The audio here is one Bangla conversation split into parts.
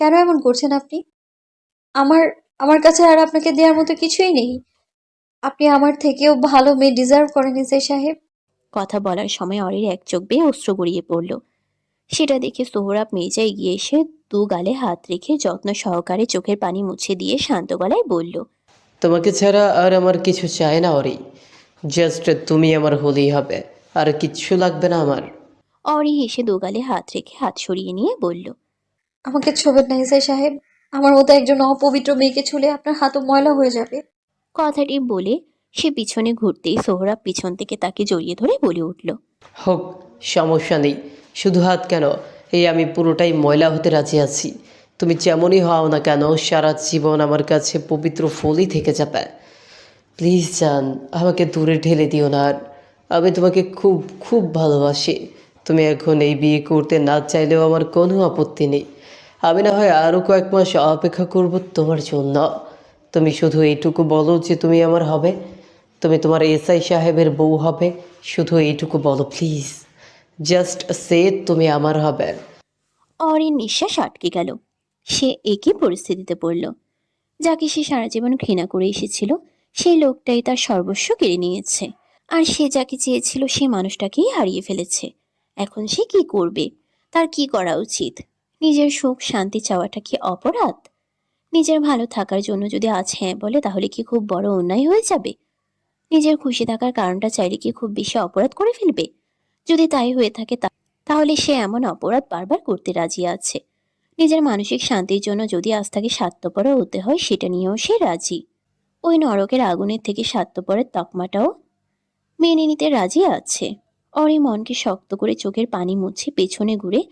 কেন এমন করছেন আপনি? আমার আমার কাছে আর আপনাকে দেওয়ার মতো কিছুই নেই। আপনি আমার থেকেও ভালো মেয়ে ডিজার্ভ করেন এসআই সাহেব। কথা বলার সময় অরির এক চোখ বেয়ে অস্ত্র গড়িয়ে পড়ল। সেটা দেখে সোহরাব মির্জা এগিয়ে এসে দু গালে হাত রেখে যত্ন সহকারে চোখের পানি মুছে দিয়ে শান্ত গলায় বলল তোমাকে ছাড়া আর আমার কিছু চাই না অরি। জাস্ট তুমি আমার হলেই হবে আর কিচ্ছু লাগবে না আমার। অরি এসে দু গালে হাত রেখে হাত সরিয়ে নিয়ে বলল আমাকে ছোবেন না এসআই সাহেব আমার মতো একজন অপবিত্র মেয়েকে ছুলে আপনার হাতও ময়লা হয়ে যাবে। কথাটি বলে সে পিছনে ঘুরতেই সোহরাব পিছন থেকে তাকে জড়িয়ে ধরে বলে উঠল হোক সমস্যা নেই। শুধু হাত কেন এই আমি পুরোটাই ময়লা হতে রাজি আছি। তুমি যেমনই হও না কেন সারা জীবন আমার কাছে পবিত্র ফুলই থেকে যাবে। প্লিজ জান আমাকে দূরে ঢেলে দিও না। আর আমি তোমাকে খুব খুব ভালোবাসি। তুমি এখন এই বিয়ে করতে না চাইলেও আমার কোনো আপত্তি নেই। আমি না হয় আরও কয়েক মাস অপেক্ষা করব তোমার জন্য। তুমি শুধু এইটুকু বলো যে তুমি আমার হবে। তুমি তোমার এসআই সাহেবের বউ হবে। শুধু এইটুকু বলো প্লিজ জাস্ট সে তুমি আমার হবে। অরির নিঃশ্বাস আটকে গেল। সে একই পরিস্থিতিতে পড়ল। যাকে সে সারা জীবন ঘৃণা করে এসেছিল, সেই লোকটাই তার সর্বস্ব কেড়ে নিয়েছে। আর সে যাকে চেয়েছিল সেই মানুষটাকেই হারিয়ে ফেলেছে। এখন সে কি করবে? তার কি করা উচিত? নিজের সুখ শান্তি চাওয়াটা কি অপরাধ? নিজের ভালো থাকার জন্য যদি আজ হ্যাঁ বলে, তাহলে কি খুব বড় অন্যায় হয়ে যাবে? নিজের খুশি থাকার কারণটা চাইলে কি খুব বেশি অপরাধ করে ফেলবে? যদি তাই হয়ে থাকে তাহলে সে এমন অপরাধ বারবার করতে রাজি আছে। নিজের মানসিক শান্তির জন্য যদি আজ তাকে স্বার্থপর হতে হয়, সেটা নিয়েও সে রাজি। ওই নরকের আগুনের থেকে স্বার্থপরের তকমাটাও মেনে নিতে রাজি আছে। অরি মনকে শক্ত করে চোখের পানি মুছে পেছনে ঘুরে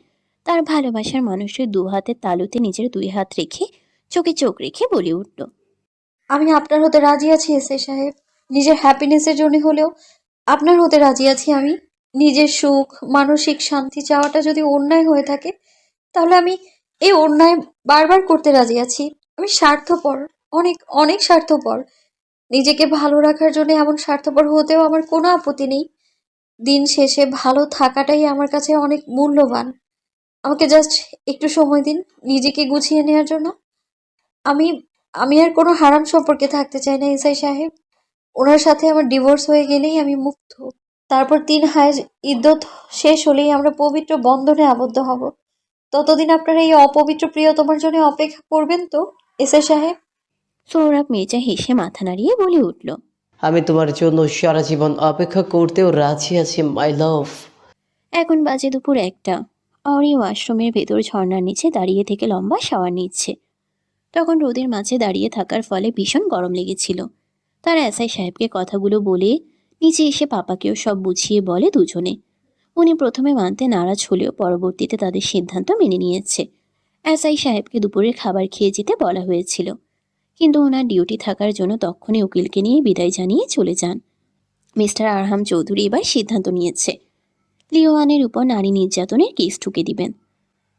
তার ভালোবাসার মানুষের দু হাতের তালুতে নিজের দুই হাত রেখে চোখে চোখ রেখে বলে উঠল, আমি আপনার হতে রাজি আছি এসআই সাহেব। নিজের হ্যাপিনেসের জন্য হলেও আপনার হতে রাজি আছি আমি। নিজের সুখ, মানসিক শান্তি চাওয়াটা যদি অন্যায় হয়ে থাকে, তাহলে আমি এই অন্যায় বারবার করতে রাজি আছি। আমি স্বার্থপর, অনেক অনেক স্বার্থপর। নিজেকে ভালো রাখার জন্য এমন স্বার্থপর হতেও আমার কোনো আপত্তি নেই। দিন শেষে ভালো থাকাটাই আমার কাছে অনেক মূল্যবান। আমাকে জাস্ট একটু সময় দিন নিজেকে গুছিয়ে নেওয়ার জন্য। আমি আমি আর কোনো হারাম সম্পর্কে থাকতে চাই না এসআই সাহেব। ওনার সাথে আমার ডিভোর্স হয়ে গেলেই আমি মুক্ত। তারপর তিন হায় ইদ্যত শেষ হলেই আমরা পবিত্র বন্ধনে আবদ্ধ হব। ততদিন আপনারা এই অপবিত্র প্রিয়তমার জন্য অপেক্ষা করবেন তো এসআই সাহেব? সৌরভ মির্জা হেসে মাথা নাড়িয়ে বলে উঠল। আমি তোমার জন্য সারা জীবন অপেক্ষা করতেও রাজি আছি মাই লাভ এখন বাজে দুপুর একটা। অরি ওয়াশরুমের ভেতর ঝর্ণার নিচে দাঁড়িয়ে থেকে লম্বা শাওয়ার নিচ্ছে। তখন রোদের মাঝে দাঁড়িয়ে থাকার ফলে ভীষণ গরম লেগেছিল। তার এসআই সাহেবকে কথাগুলো বলে নিচে এসে পাপাকেও সব বুঝিয়ে বলে দুজনে। উনি প্রথমে মানতে নারাজ হলেও পরবর্তীতে তাদের সিদ্ধান্ত মেনে নিয়েছে। এসআই সাহেবকে দুপুরের খাবার খেয়ে যেতে বলা হয়েছিল। কিন্তু ওনার ডিউটি থাকার জন্য তখনই উকিলকে নিয়ে বিদায় জানিয়ে চলে যান। মিস্টার আরহাম চৌধুরী এবার সিদ্ধান্ত নিয়েছে। লিওয়ানের উপর নারী নির্যাতনের কেস ঠুকে দিবেন।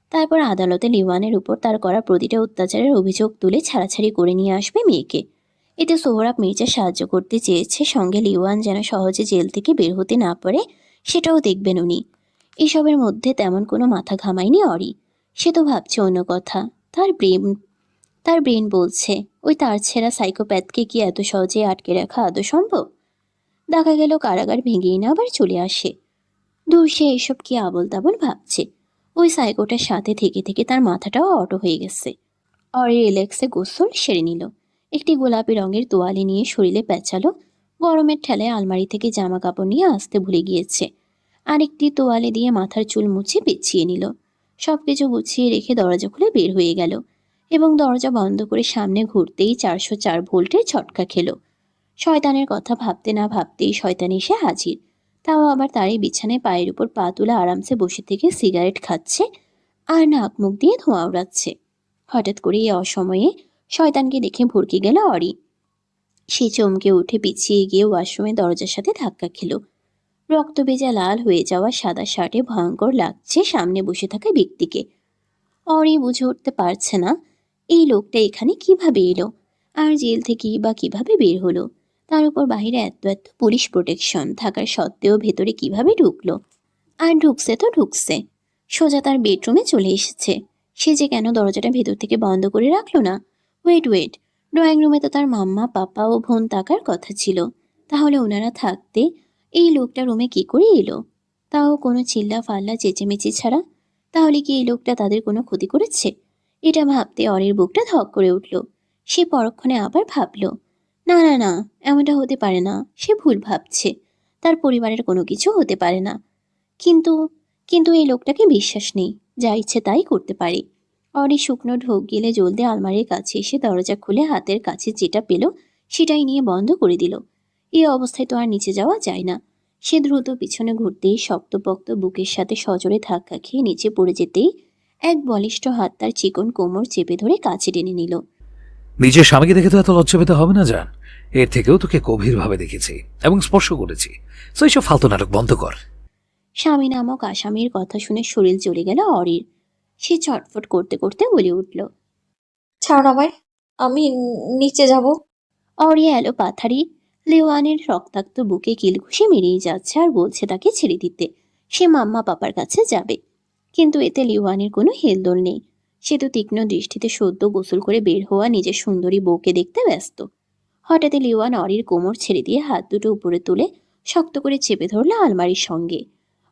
তারপর আদালতে লিওয়ানের উপর তার করা প্রতিটা অত্যাচারের অভিযোগ তুলে ছাড়াছাড়ি করে নিয়ে আসবে মেয়েকে। এতে সোহরাব মির্জা সাহায্য করতে চেয়েছে, সঙ্গে লিওয়ান যেন সহজে জেল থেকে বের হতে না পারে, সেটাও দেখবেন উনি। এসবের মধ্যে তেমন কোনো মাথা ঘামায়নি অরি। সে তো ভাবছে অন্য কথা। তার ব্রেন তার ব্রেন বলছে, ওই তার ছেঁড়া সাইকোপ্যাথকে কি এত সহজে আটকে রাখা আদৌ সম্ভব? দেখা গেল কারাগার ভেঙেই না আবার চলে আসে। দূর সে এসব কি আবল তাবল ভাবছে? ওই সাইকোটার সাথে থেকে থেকে তার মাথাটাও অটো হয়ে গেছে। অরি রিল্যাক্সে গোসল সেরে নিল। একটি গোলাপি রঙের তোয়ালে নিয়ে শরীরে পেঁচালো। গরমের ঠেলায় আলমারি থেকে জামা কাপড় নিয়ে আসতে ভুলে গিয়েছে। আরেকটি তোয়ালে দিয়ে মাথার চুল মুছে পেঁচিয়ে নিল। সব কিছু গুছিয়ে রেখে দরজা খুলে বের হয়ে গেল এবং দরজা বন্ধ করে সামনে ঘুরতেই চারশো চার ভোল্টের ছটকা খেলো। শয়তানের কথা ভাবতে না ভাবতেই শয়তান এসে হাজির। তাও আবার তারই বিছানায় পায়ের উপর পা তুলে আরামসে বসে থেকে সিগারেট খাচ্ছে আর নাক মুখ দিয়ে ধোঁয়া উড়াচ্ছে। হঠাৎ করে এই অসময়ে শয়তানকে দেখে ভরকে গেল অরি। সে চমকে উঠে পিছিয়ে গিয়ে ওয়াশরুমে দরজার সাথে ধাক্কা খেল। রক্ত ভেজা লাল হয়ে যাওয়া সাদা শার্টে ভয়ঙ্কর লাগছে সামনে বসে থাকা ব্যক্তিকে। অরি বুঝে উঠতে পারছে না, এই লোকটা এখানে কীভাবে এলো? আর জেল থেকেই বা কীভাবে বের হলো? তার উপর বাহিরে এত এত পুলিশ প্রোটেকশন থাকার সত্ত্বেও ভেতরে কীভাবে ঢুকলো? আর ঢুকছে তো ঢুকছে। সোজা তার বেডরুমে চলে এসেছে। সে যে কেন দরজাটা ভেতর থেকে বন্ধ করে রাখল না? ওয়েট ওয়েট ড্রয়িং রুমে তো তার মাম্মা, পাপা ও বোন থাকার কথা ছিল। তাহলে ওনারা থাকতে এই লোকটা রুমে কি করে এলো? তাও কোনো চিল্লা ফাল্লা চেঁচেমেচি ছাড়া? তাহলে কি এই লোকটা তাদের কোনো ক্ষতি করেছে? এটা ভাবতে অরের বুকটা ধক করে উঠল। সে পরক্ষণে আবার ভাবল না না না, এমনটা হতে পারে না, সে ভুল ভাবছে। তার পরিবারের কোনো কিছু হতে পারে না। কিন্তু কিন্তু এই লোকটাকে বিশ্বাস নেই, যা ইচ্ছে তাই করতে পারে। অরি শুকনো ঢোক গেলে জলদি আলমারির কাছে এসে দরজা খুলে হাতের কাছে যেটা পেল, সেটাই নিয়ে বন্ধ করে দিল। এই অবস্থায় তো আর নিচে যাওয়া যায় না। সে দ্রুত পিছনে ঘুরতেই শক্তপোক্ত বুকের সাথে সজোরে ধাক্কা খেয়ে নিচে পড়ে যেতেই এক বলিষ্ঠ হাত তার চিকন কোমর চেপে ধরে কাছে টেনে নিল। নিজের স্বামীকে দেখে তো এত লজ্জা পেতে হবে না, জান? এর থেকেও তোকে গভীরভাবে দেখেছি এবং স্পর্শ করেছি। তো এইসব ফালতু নাটক বন্ধ কর। স্বামী নামক আসামির কথা শুনে শরীর চলে গেল অরির। সে ছটফট করতে করতে বলে উঠল ছাড় আমায় আমি নিচে যাব। অরি এলো পাথারি লেওয়ানের রক্তাক্ত বুকে কিল ঘুষে মেরেই যাচ্ছে আর বলছে তাকে ছেড়ে দিতে। সে মাম্মা পাপার কাছে যাবে। কিন্তু এতে লিওয়ানের কোনো হেলদোল নেই। সে তো তীক্ষ্ণ দৃষ্টিতে সদ্য গোসল করে বের হওয়া নিজের সুন্দরী বউকে দেখতে ব্যস্ত। হঠাৎ লিওয়ান অরির কোমর ছেড়ে দিয়ে হাত দুটো উপরে তুলে শক্ত করে চেপে ধরল আলমারির সঙ্গে।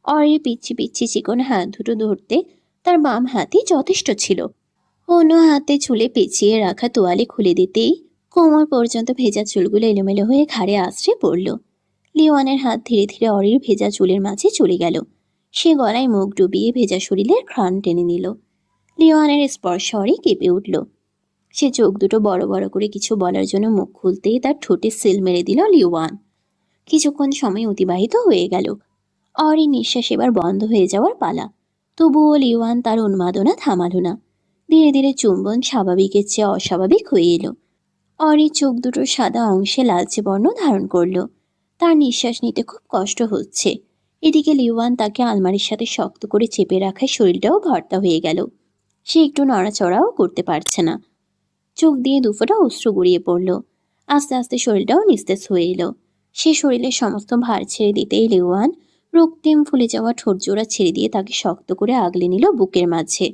অরির পিচ্ছি পিচ্ছি চিকন হাত দুটো ধরতে তার বাম হাতই যথেষ্ট ছিল। অন্য হাতে চুলে পেঁচিয়ে রাখা তোয়ালে খুলে দিতেই কোমর পর্যন্ত ভেজা চুলগুলো এলোমেলো হয়ে ঘাড়ে আশ্রে পড়ল। লিওয়ানের হাত ধীরে ধীরে অরির ভেজা চুলের মাঝে চলে গেল। সে গলায় মুখ ডুবিয়ে ভেজা শরীরের ঘ্রাণ টেনে নিল। লিওয়ানের স্পর্শ অরি কেঁপে উঠল। সে চোখ দুটো বড় বড় করে কিছু বলার জন্য মুখ খুলতেই তার ঠোঁটে সিল মেরে দিল লিওয়ান। কিছুক্ষণ সময় অতিবাহিত হয়ে গেল। অরি নিঃশ্বাস এবার বন্ধ হয়ে যাওয়ার পালা। তবুও লিওয়ান তার উন্মাদনা থামালো না। ধীরে ধীরে চুম্বন স্বাভাবিকের চেয়ে অস্বাভাবিক হয়ে এলো। অরির চোখ দুটো সাদা অংশে লালচে বর্ণ ধারণ করল। তার নিঃশ্বাস নিতে খুব কষ্ট হচ্ছে। এদিকে লিওয়ান তাকে আলমারির সাথে শক্ত করে চেপে রাখায় শরীরটাও ভর্তা হয়ে গেল। সে একটু নড়াচড়াও করতে পারছে না। চোখ দিয়ে দুফোটা অশ্রু গড়িয়ে পড়ল। আস্তে আস্তে শরীরটাও নিস্তেজ হয়ে এলো। সে শরীরের সমস্ত ভার ছেড়ে দিতেই লেওয়ান রক্তিম ফুলে যাওয়া ঠোঁট জোড়া ছেড়ে দিয়ে তাকে শক্ত করে আগলে নিল বুকের মাঝে।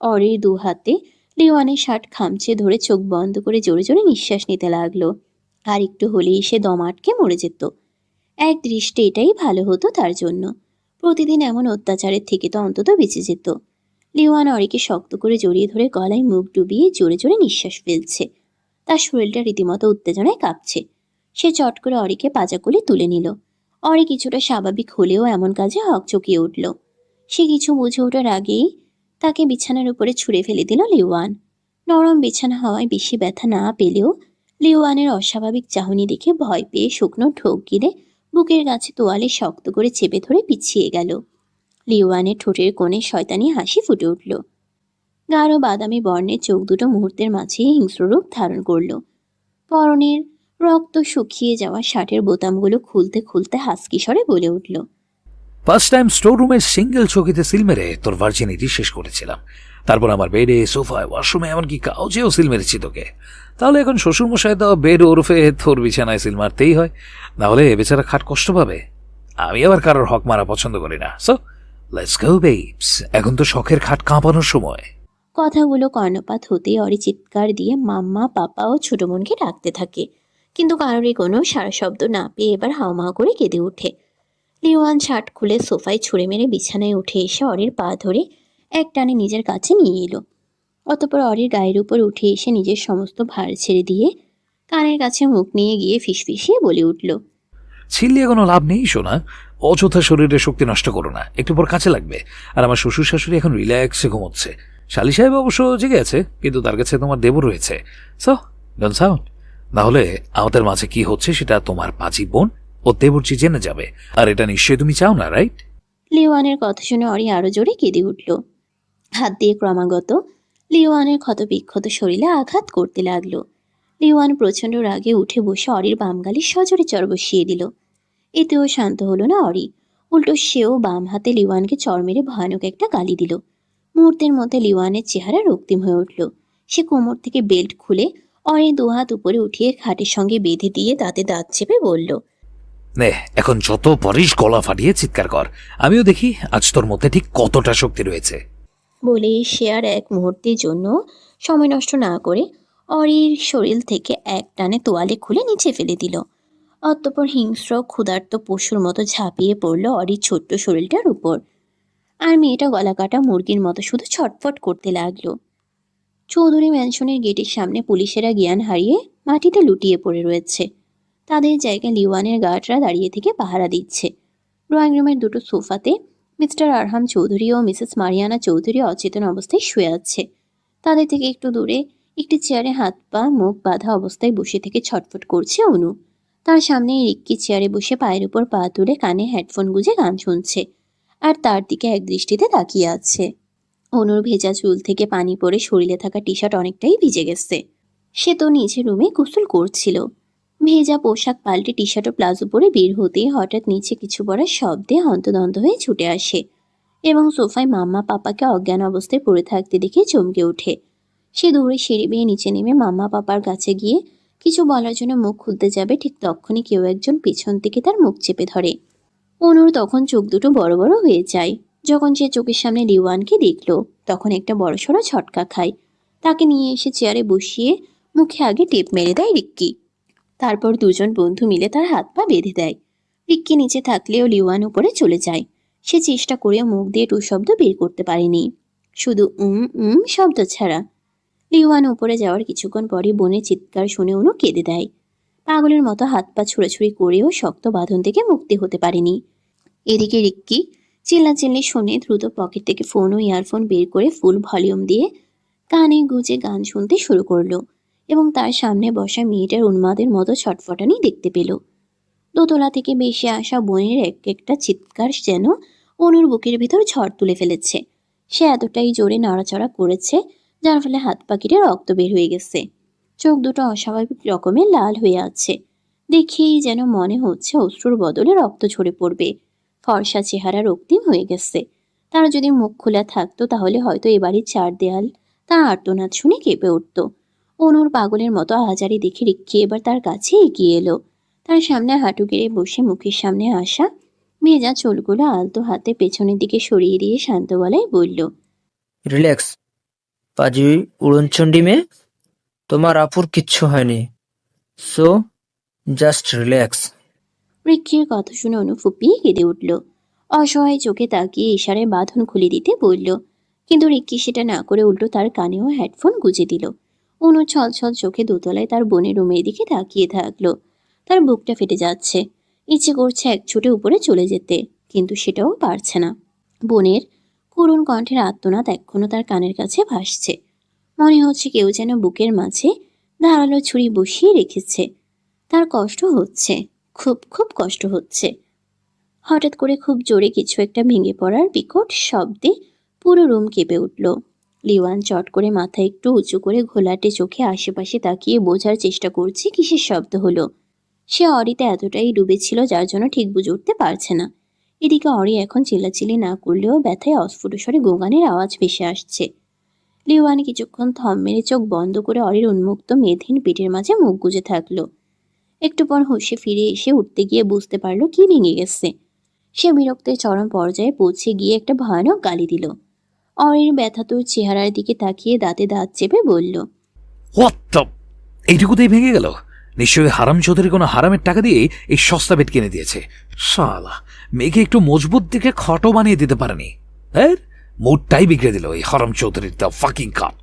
অরের দু হাতে লেওয়ানের শার্ট খামচে ধরে চোখ বন্ধ করে জোরে জোরে নিঃশ্বাস নিতে লাগল। আর একটু হলেই সে দম আটকে মরে যেত। এক দৃষ্টি এটাই ভালো হতো তার জন্য। প্রতিদিন এমন অত্যাচারের থেকে তো অন্তত বেঁচে যেত। লিওয়ান অরিকে শক্ত করে জড়িয়ে ধরে গলায় মুখ ডুবিয়ে জোরে জোরে নিঃশ্বাস ফেলছে। তার শরীরটা রীতিমতো উত্তেজনায় কাঁপছে। সে চট করে অরিকে পাজাকুলি তুলে নিল। অরি কিছুটা স্বাভাবিক হলেও এমন কাজে হকচকিয়ে উঠল। সে কিছু বুঝে ওঠার আগেই তাকে বিছানার উপরে ছুঁড়ে ফেলে দিল লিওয়ান। নরম বিছানা হওয়ায় বেশি ব্যথা না পেলেও লিওয়ানের অস্বাভাবিক চাহনি দেখে ভয় পেয়ে শুকনো ঠোক গিলে বুকের কাছে তোয়ালে শক্ত করে চেপে ধরে পিছিয়ে গেল। লিওয়ানের ঠোঁটের কোণে শয়তানি হাসি ফুটে উঠল। গাঢ় বাদামি বর্ণের চোখ দুটো মুহূর্তের মাঝেই হিংস্র রূপ ধারণ করল। পরনের রক্ত শুকিয়ে যাওয়া শার্টের বোতামগুলো খুলতে খুলতে হাসকি বলে উঠল ফার্স্ট টাইম স্টোর রুমের সিঙ্গেল চৌকিতে সিল মেরে তোর ভার্জিনিটি শেষ করেছিলাম। তারপর আমার বেডে সোফায় ওয়াশরুমে এমনকি কাউচেও সিল মেরেছি তোকে। তাহলে এখন শ্বশুরমশাই তো বেড ওরফে তোর বিছানায় সিল মারতেই হয়। নাহলে এ বেচারা খাট কষ্ট পাবে। আমি আবার কারোর হক মারা পছন্দ করি না। সো লেটস গো বেবস এখন তো শখের খাট কাঁপানোর সময়। কথাগুলো কর্ণপাত হতেই অরি চিৎকার দিয়ে মাম্মা পাপা ও ছোট বোনকে ডাকতে থাকে। কিন্তু কারোরই কোনো সারা শব্দ না পেয়ে এবার হাওমাও করে কেঁদে ওঠে। লিওয়ান শার্ট খুলে সোফায় ছুঁড়ে মেরে বিছানায় উঠে এসে অরির পা ধরে এক টানে নিজের কাছে নিয়ে এলো। অতপর অরির গায়ের উপর উঠে এসে নিজের সমস্ত ভার ছেড়ে দিয়ে কানের কাছে মুখ নিয়ে গিয়ে ফিসফিসিয়ে বলে উঠল ছিল্লিয়ে কোনো লাভ নেই শোনা অযথা শরীরে শক্তি নষ্ট করো না। একটু পর কাছে লাগবে। আর আমার শ্বশুর শাশুড়ি এখন রিল্যাক্সে ঘুমোচ্ছে। শালি সাহেব অবশ্য জেগে আছে, কিন্তু তার কাছে তোমার দেবর রয়েছে। নাহলে আমাদের মাঝে কি হচ্ছে সেটা তোমার পাঁচি বোন ও দেবরচি জেনে যাবে। আর এটা নিশ্চয়ই তুমি চাও না রাইট লিওয়ানের কথা শুনে অরি আরও জোরে কেঁদে উঠল। হাত দিয়ে ক্রমাগত লিওয়ানের ক্ষতবিক্ষত শরীরে আঘাত করতে লাগল। লিওয়ান প্রচণ্ড রাগে উঠে বসে অরির বামগালি সজোরে চর বসিয়ে দিল। এতেও শান্ত হলো না অরি উল্টো সেও বাম হাতে লিওয়ানকে চর মেরে ভয়ানক একটা গালি দিল। মুহূর্তের মধ্যে লিওয়ানের চেহারা রক্তিম হয়ে উঠল। সে কোমর থেকে বেল্ট খুলে অরি দুহাত উপরে উঠিয়ে খাটের সঙ্গে বেঁধে দিয়ে দাঁতে দাঁত চেপে বলল নে এখন যত পারিস গলা ফাটিয়ে চিৎকার কর। আমিও দেখি আজ তোর মধ্যে ঠিক কতটা শক্তি রয়েছে। বলে সে আর এক মুহূর্তের জন্য সময় নষ্ট না করে অরির শরীর থেকে এক টানে তোয়ালে খুলে নিচে ফেলে দিল। অতঃপর হিংস্র, ক্ষুধার্ত পশুর মতো ঝাঁপিয়ে পড়ল অরির ছোট্ট শরীরটার উপর। আর মেয়েটা গলা কাটা মুরগির মতো শুধু ছটফট করতে লাগল। চৌধুরী ম্যানশনের গেটের সামনে পুলিশেরা জ্ঞান হারিয়ে মাটিতে লুটিয়ে পড়ে রয়েছে। তাদের জায়গায় লিওয়ানের গার্ডরা দাঁড়িয়ে থেকে পাহারা দিচ্ছে। ড্রয়িং রুমের দুটো সোফাতে মিস্টার আরহাম চৌধুরী ও মিসেস মারিয়ানা চৌধুরী অচেতন অবস্থায় শুয়ে আছে। তাদের থেকে একটু দূরে একটি চেয়ারে হাত পা মুখ বাঁধা অবস্থায় বসে থেকে ছটফট করছে অনু। তার সামনে রিক্কি চেয়ারে বসে পায়ের উপর পা তুলে কানে হেডফোন গুজে গান শুনছে আর তার দিকে এক দৃষ্টিতে তাকিয়ে আছে। অনুর ভেজা চুল থেকে পানি পড়ে শরীরে থাকা টি শার্ট অনেকটাই ভিজে গেছে। সে তো নিজের রুমে গোসল করছিল। ভেজা পোশাক পাল্টে টি শার্ট ও প্লাজো পরে বের হতেই হঠাৎ নিচে কিছু পড়ার শব্দে হন্তদন্ত হয়ে ছুটে আসে এবং সোফায় মাম্মা পাপাকে অজ্ঞান অবস্থায় পড়ে থাকতে দেখে চমকে ওঠে। সে দৌড়ে সিঁড়ি বেয়ে নিচে নেমে মাম্মা পাপার কাছে গিয়ে কিছু বলার জন্য মুখ খুলতে যাবে, ঠিক তখনই কেউ একজন পিছন থেকে তার মুখ চেপে ধরে। অনুর তখন চোখ দুটো বড় বড় হয়ে যায়। যখন সে চোখের সামনে লিওয়ানকে দেখল, তখন একটা বড়সড় ছটকা খায়। তাকে নিয়ে এসে চেয়ারে বসিয়ে মুখে আগে টেপ মেরে দেয় রিক্কি। তারপর দুজন বন্ধু মিলে তার হাত পা বেঁধে দেয়। রিক্কি নিচে থাকলেও লিওয়ান উপরে চলে যায়। সে চেষ্টা করে মুখ দিয়ে টু শব্দ বের করতে পারেনি। শুধু উম উম শব্দ ছাড়া লিওয়ান উপরে যাওয়ার কিছুক্ষণ পরে বোনের চিৎকার শুনে অনু কেঁদে দেয়। পাগলের মতো হাত পা ছুড়াছুড়ি করেও শক্ত বাঁধন থেকে মুক্তি হতে পারেনি। এদিকে রিক্কি চিল্লাচিল্লি শুনে দ্রুত পকেট থেকে ফোন ও ইয়ারফোন বের করে ফুল ভলিউম দিয়ে কানে গুজে গান শুনতে শুরু করল এবং তার সামনে বসা মেয়েটার উন্মাদের মতো ছটফটানি দেখতে পেল। দোতলা থেকে বেশি আসা বোনের এক একটা চিৎকার যেন অনুর বুকের ভিতর ঝড় তুলে ফেলেছে। সে এতটাই জোরে নাড়াচাড়া করেছে যার ফলে হাত পাখিটা রক্ত বের হয়ে গেছে। চোখ দুটো অস্বাভাবিক রকমের লাল হয়ে আছে। দেখেই যেন মনে হচ্ছে অশ্রুর বদলে রক্ত ঝরে পড়বে। ফর্সা চেহারা রক্তিম হয়ে গেছে। তার যদি মুখ খোলা থাকতো তাহলে হয়তো এ বাড়ির চার দেয়াল তার আর্তনাদ শুনে কেঁপে উঠত। অনুর পাগলের মতো আহাজারি দেখে রিক্কি এবার তার কাছে এগিয়ে এলো। তার সামনে হাঁটু গেড়ে বসে মুখের সামনে আসা ভেজা চুলগুলো আলতো হাতে পেছনের দিকে সরিয়ে দিয়ে শান্ত গলায় বলল, রিল্যাক্স পাজি উড়নচণ্ডী মেয়ে তোমার আপুর কিচ্ছু হয়নি। সো জাস্ট রিল্যাক্স রিক্কির কথা শুনে অনু কেঁদে উঠল। অসহায় চোখে তাকিয়ে ইশারায় বাঁধন খুলে দিতে বলল। কিন্তু রিক্কি সেটা না করে উল্টো তার কানেও হেডফোন গুজে দিল। অনু ছলছল চোখে দোতলায় তার বোনের রুমের দিকে তাকিয়ে থাকল। তার বুকটা ফেটে যাচ্ছে। ইচ্ছে করছে এক ছুটে উপরে চলে যেতে, কিন্তু সেটাও পারছে না। বোনের করুণ কণ্ঠের আত্মনাদ এখনও তার কানের কাছে ভাসছে। মনে হচ্ছে কেউ যেন বুকের মাঝে ধারালো ছুরি বসিয়ে রেখেছে। তার কষ্ট হচ্ছে, খুব খুব কষ্ট হচ্ছে। হঠাৎ করে খুব জোরে কিছু একটা ভেঙে পড়ার বিকট শব্দে পুরো রুম কেঁপে উঠল। লিওয়ান চট করে মাথা একটু উঁচু করে ঘোলাটে চোখে আশেপাশে তাকিয়ে বোঝার চেষ্টা করছে কিসের শব্দ হলো। সে অরিতে এতটাই ডুবেছিল যার জন্য ঠিক বুঝে উঠতে পারছে না। এদিকে অরি এখন চিল্লাচিল্লি না করলেও ব্যথায় অস্ফুট স্বরে গোগানের আওয়াজ ভেসে আসছে। লিওয়ান কিছুক্ষণ থম মেরে চোখ বন্ধ করে অরির উন্মুক্ত মেধহীন পিঠের মাঝে মুখ গুজে থাকল। একটু পর হুঁশে ফিরে এসে উঠতে গিয়ে বুঝতে পারল কি ভেঙে গেছে। সে বিরক্তের চরম পর্যায়ে পৌঁছে গিয়ে একটা ভয়ানক গালি দিল। অরির ব্যথাতুর চেহারার দিকে তাকিয়ে দাঁতে দাঁত চেপে বলল এইটুকুতেই ভেঙে গেল? নিশ্চয়ই হারাম চৌধুরী কোনো হারামের টাকা দিয়ে এই সস্তা বেড কিনে দিয়েছে। শালা, মেয়েকে একটু মজবুত দিকে খটো বানিয়ে দিতে পারেনি। হ্যাঁ মুডটাই বিগড়ে দিল এই হারাম চৌধুরীর দ্য ফাকিং কাপ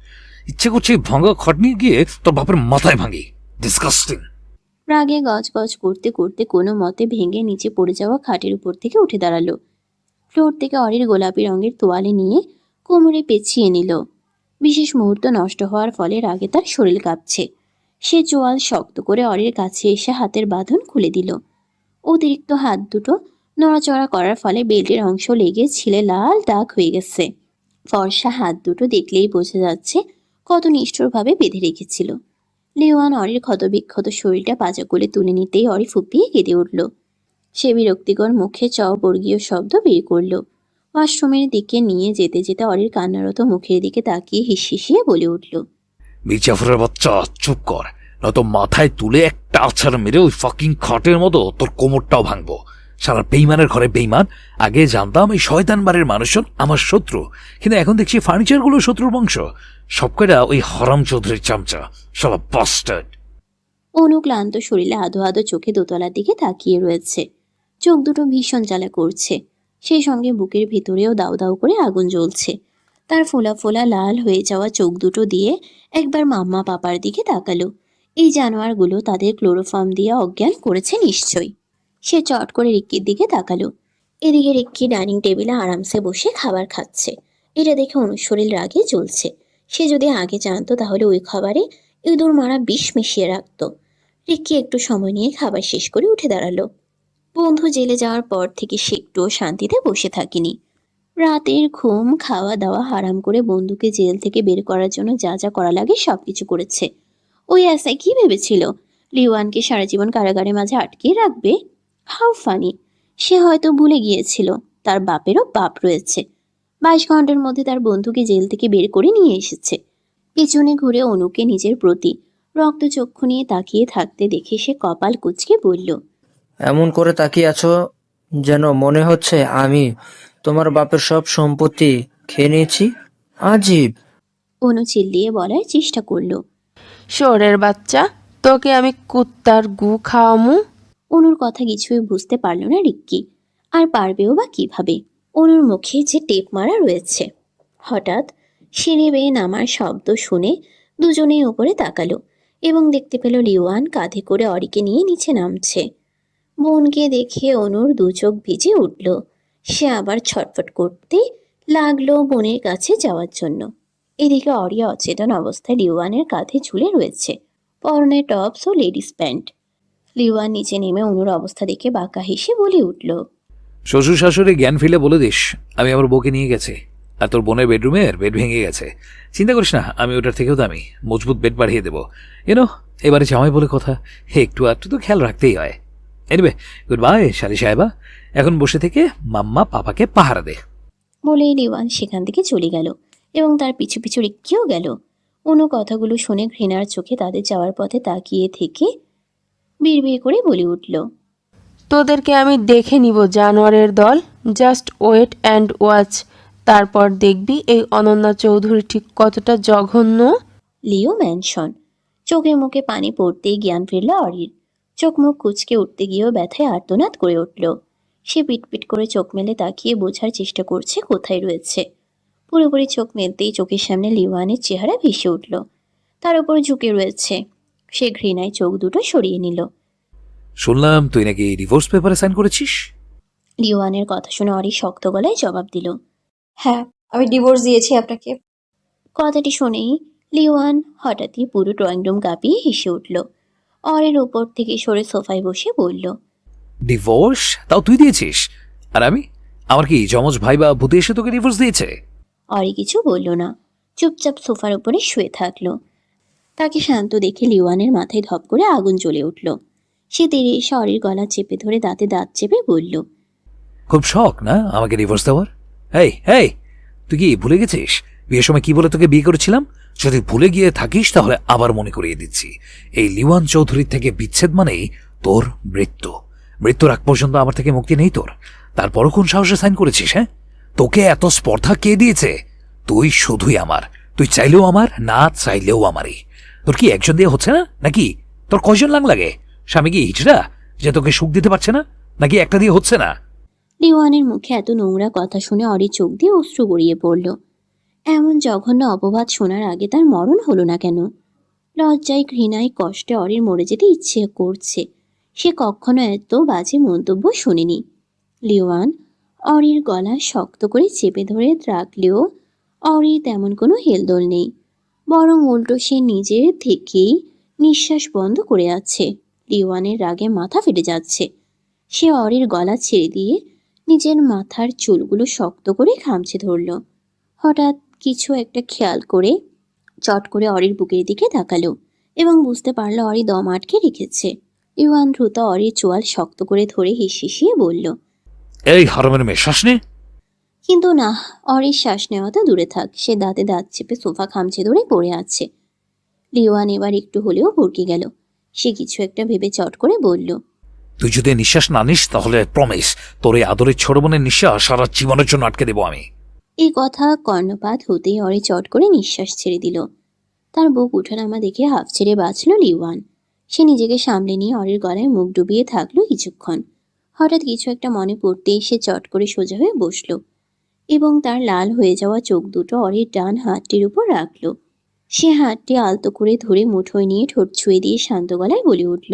ইচ্ছে করছে এই ভাঙা খট নিয়ে গিয়ে তোর বাপের মাথায় ভাঙি। ডিসকাস্টিং রাগে গজগজ করতে করতে কোনো মতে ভেঙে নিচে পড়ে যাওয়া খাটের উপর থেকে উঠে দাঁড়াল। ফ্লোর থেকে অরির গোলাপি রঙের তোয়ালে নিয়ে কোমরে পেঁচিয়ে নিল। বিশেষ মুহূর্ত নষ্ট হওয়ার ফলে রাগে তার শরীর কাঁপছে। সে জোয়াল শক্ত করে অরের কাছে এসে হাতের বাঁধন খুলে দিল। অতিরিক্ত হাত দুটো নড়াচড়া করার ফলে বেল্টের অংশ লেগে ছিলে লাল দাগ হয়ে গেছে। ফর্সা হাত দুটো দেখলেই বোঝা যাচ্ছে কত নিষ্ঠুরভাবে বেঁধে রেখেছিল। লিওয়ান অরির ক্ষতবিক্ষত শরীরটা পাজা করে তুলে নিতেই অরি ফুপিয়ে কেঁদে উঠল। সে বিরক্তিকর মুখে চ বর্গীয় শব্দ বের করল। ওয়াশরুমের দিকে নিয়ে যেতে যেতে অরির কান্নারত মুখের দিকে তাকিয়ে হিসিয়ে বলে উঠল, মির্জাফরের বাচ্চা, চুপ কর। নয়তো মাথায় তুলে একটা আছাড় মেরে ওই ফাকিং খাটের মতো তোর কোমরটাও ভাঙবো। সারা বেইমানের ঘরে বেইমান। আগে জানতাম এই শয়তান বাড়ির মানুষজন আমার শত্রু। কিন্তু এখন দেখছি ফার্নিচারগুলো শত্রুর বংশ। সবকটা ওই হরাম চৌধুরীর চামচা। সব বাস্টার্ড অনু ক্লান্ত শরীরে আধো আধো চোখে দোতলার দিকে তাকিয়ে রয়েছে। চোখ দুটো ভীষণ জ্বালা করছে। সেই সঙ্গে বুকের ভিতরেও দাউ দাউ করে আগুন জ্বলছে। তার ফোলা ফোলা লাল হয়ে যাওয়া চোখ দুটো দিয়ে একবার মাম্মা পাপার দিকে তাকালো। এই জানোয়ারগুলো তাদের ক্লোরোফর্ম দিয়ে অজ্ঞান করেছে নিশ্চয়ই। সে চট করে রিক্কির দিকে তাকালো। এদিকে রিক্কি ডাইনিং টেবিলে আরামসে বসে খাবার খাচ্ছে। এটা দেখে অনুশরীর রাগে চলছে সে যদি আগে জানতো তাহলে ওই খাবারে ইঁদুর মারা বিষ মিশিয়ে রাখতো। রিক্কি একটু সময় নিয়ে খাবার শেষ করে উঠে দাঁড়াল। বন্ধু জেলে যাওয়ার পর থেকে সে একটুও শান্তিতে বসে থাকিনি। রাতের ঘুম খাওয়া দাওয়া হারাম করে বন্ধুকে জেল থেকে বের করার জন্য যা যা করা লাগে সব কিছু করেছে। ওই আশায় কি ভেবেছিল? লিওয়ানকে সারা জীবন কারাগারের মাঝে আটকে রাখবে? How funny. সে হয়তো ভুলে গিয়েছিল। তার বাপেরও বাপ রয়েছে। বাইশ ঘণ্টার মধ্যে তার বন্ধুকে জেল থেকে বের করে নিয়ে এসেছে। পিছনে ঘুরে অনুকে নিজের প্রতি রক্তচক্ষু নিয়ে তাকিয়ে থাকতে দেখে সে কপাল কুচকে বলল এমন করে তাকিয়ে আছো যেন মনে হচ্ছে আমি তোমার বাপের সব সম্পত্তি খেয়ে নিয়েছি? আজীব! অনু চিল্লিয়ে বলার চেষ্টা করল। শোরের বাচ্চা, তোকে আমি কুত্তার গু খাওয়ামু। অনুর কথা কিছুই বুঝতে পারল না রিক্কি। আর পারবেও বা কীভাবে? অনুর মুখে যে টেপ মারা রয়েছে। হঠাৎ সিঁড়ি বেয়ে নামার শব্দ শুনে দুজনেই উপরে তাকালো এবং দেখতে পেল লিওয়ান কাঁধে করে অরিকে নিয়ে নিচে নামছে। বোনকে দেখে অনুর দু চোখ ভিজে উঠল। সে আবার ছটফট করতে লাগল বোনের কাছে যাওয়ার জন্য। এদিকে অরিয়া অচেতন অবস্থায় লিওয়ানের কাঁধে ঝুলে রয়েছে। পরনে টপস ও লেডিস প্যান্ট। লিওয়ান নিচে নেমে অনুর অবস্থা দেখে বাঁকা হেসে বলে উঠল শ্বশুর শাশুড়ি জ্ঞান ফিলে বলে দিস আমি আমার বউকে নিয়ে গেছি। আর তোর বোনের বেডরুমের বেড ভেঙে গেছে। চিন্তা করিস না আমি ওটার থেকেও দামি মজবুত বেড বাড়িয়ে দেবো। ইউনো এবারে জামাই বলে কথা হে একটু আধটু তো খেয়াল রাখতেই হয়। এনিবে গুড বাই শালি সাহেবা। এখন বসে থেকে মাম্মা পাপাকে পাহারা দে। বলেই লিওয়ান সেখান থেকে চলে গেল। এবং তার পিছু পিছু রিক্কিও গেল। অনু কথাগুলো শুনে ঘৃণার চোখে তাদের যাওয়ার পথে তাকিয়ে থেকে বিড়বিড় করে বলে উঠল তোদেরকে আমি দেখে নিব জানোয়ারের দল। Just wait and watch. তারপর দেখবি এই অনন্যা চৌধুরী ঠিক কতটা জঘন্য। লিও ম্যানশন চোখে মুখে পানি পড়তেই জ্ঞান ফিরল অরির। চোখ মুখ কুচকে উঠতে গিয়েও ব্যথায় আর্তনাদ করে উঠল। সে পিটপিট করে চোখ মেলে তাকিয়ে বোঝার চেষ্টা করছে কোথায় রয়েছে। পুরোপুরি চোখ মেলতেই চোখের সামনে লিওয়ানের চেহারা ভেসে উঠল। তার উপর ঝুঁকে রয়েছে। সে ঘৃণায় চোখ দুটো সরিয়ে নিল। শুনলাম তুই নাকি ডিভোর্স পেপারে সাইন করেছিস? লিওয়ানের কথা শুনে অরি শক্ত গলায় জবাব দিল। হ্যাঁ আমি ডিভোর্স দিয়েছি আপনাকে। কথাটি শুনেই লিওয়ান হঠাৎই পুরো ড্রয়িং রুম কাঁপিয়ে হেসে উঠল। অরের উপর থেকে সরে সোফায় বসে বলল ডিভোর্স তাও তুই দিয়েছিস? আর আমি? আমার কি যমজ ভাই বা ভূতে এসে তোকে ডিভোর্স দিয়েছে? অরি কিছু বলল না। চুপচাপ সোফার উপরে শুয়ে থাকল। তাকে শান্ত দেখে লিওয়ানের মাথায় ধপ করে আগুন জ্বলে উঠল। সে তেরে অরির গলা চেপে ধরে দাঁতে দাঁত চেপে বলল, খুব শখ না আমাকে ডিভোর্স দেওয়ার? এই এই, তুই কি ভুলে গেছিস? বিয়ের সময় কি বলে তোকে বিয়ে করেছিলাম? যদি ভুলে গিয়ে থাকিস তাহলে আবার মনে করিয়ে দিচ্ছি। এই লিওয়ান চৌধুরীর থেকে বিচ্ছেদ মানেই তোর মৃত্যু। মৃত্যুর আগ পর্যন্ত আমার থেকে মুক্তি নেই তোর। তারপরও কোন সাহসে সাইন করেছিস হ্যাঁ? তোকে এত স্পর্ধা কে দিয়েছে? তুই শুধুই আমার। তুই চাইলেও আমার, না চাইলেও আমারই। তোর কি একজন দিয়ে হচ্ছে না? নাকি? তোর কয়জন লাং লাগে? স্বামী কি হিজড়া যে তোকে সুখ দিতে পারছে না? নাকি একটা দিয়ে হচ্ছে না? লিওয়ানের মুখে এত নোংরা কথা শুনে অরি চোখ দিয়ে অশ্রু গড়িয়ে পড়ল। এমন জঘন্য অপবাদ শোনার আগে তার মরণ হলো না কেন? লজ্জায়, ঘৃণায়, কষ্টে অরির মরে যেতে ইচ্ছে করছে। সে কখনো এত বাজে মন্তব্য শুনেনি। লিওয়ান অরির গলা শক্ত করে চেপে ধরে রাখলেও অরির তেমন কোনো হেলদোল নেই। বরং উল্টো সে নিজের থেকেই নিঃশ্বাস বন্ধ করে আছে। লিওয়ানের রাগে মাথা ফেটে যাচ্ছে। সে অরির গলা ছেড়ে দিয়ে নিজের মাথার চুলগুলো শক্ত করে খামচে ধরল। হঠাৎ কিছু একটা খেয়াল করে চট করে অরির বুকের দিকে তাকালো এবং বুঝতে পারল অরি দম আটকে রেখেছে। ইউয়ান দ্রুত অরির চোয়াল শক্ত করে ধরে হিসিয়ে বলল এই হরমের মেয়ে শ্বাস নে। কিন্তু না অরির শ্বাস নেওয়া তো দূরে থাক। সে দাঁতে দাঁত চেপে সোফা খামচে ধরে পড়ে আছে। লিওয়ান এবার একটু হলেও ভরকে গেল। সে কিছু একটা ভেবে চট করে বলল তুই যদি নিঃশ্বাস না নিস তাহলে প্রমিস তোর এই আদরের ছোট বোনের নিঃশ্বাস সারা জীবনের জন্য আটকে দেবো আমি। এই কথা কর্ণপাত হতেই অরি চট করে নিঃশ্বাস ছেড়ে দিল। তার বুক উঠানামা দেখে হাফ ছেড়ে বাঁচল লিওয়ান সে নিজেকে সামলে নিয়ে অরের গলায় মুখ ডুবিয়ে থাকল কিছুক্ষণ। হঠাৎ কিছু একটা মনে পড়তেই সে চট করে সোজা হয়ে বসল এবং তার লাল হয়ে যাওয়া চোখ দুটো অরির ডান হাতটির উপর রাখল। সে হাতটি আলতো করে ধরে মুঠোয় নিয়ে ঠোঁট ছুঁয়ে দিয়ে শান্ত গলায় বলে উঠল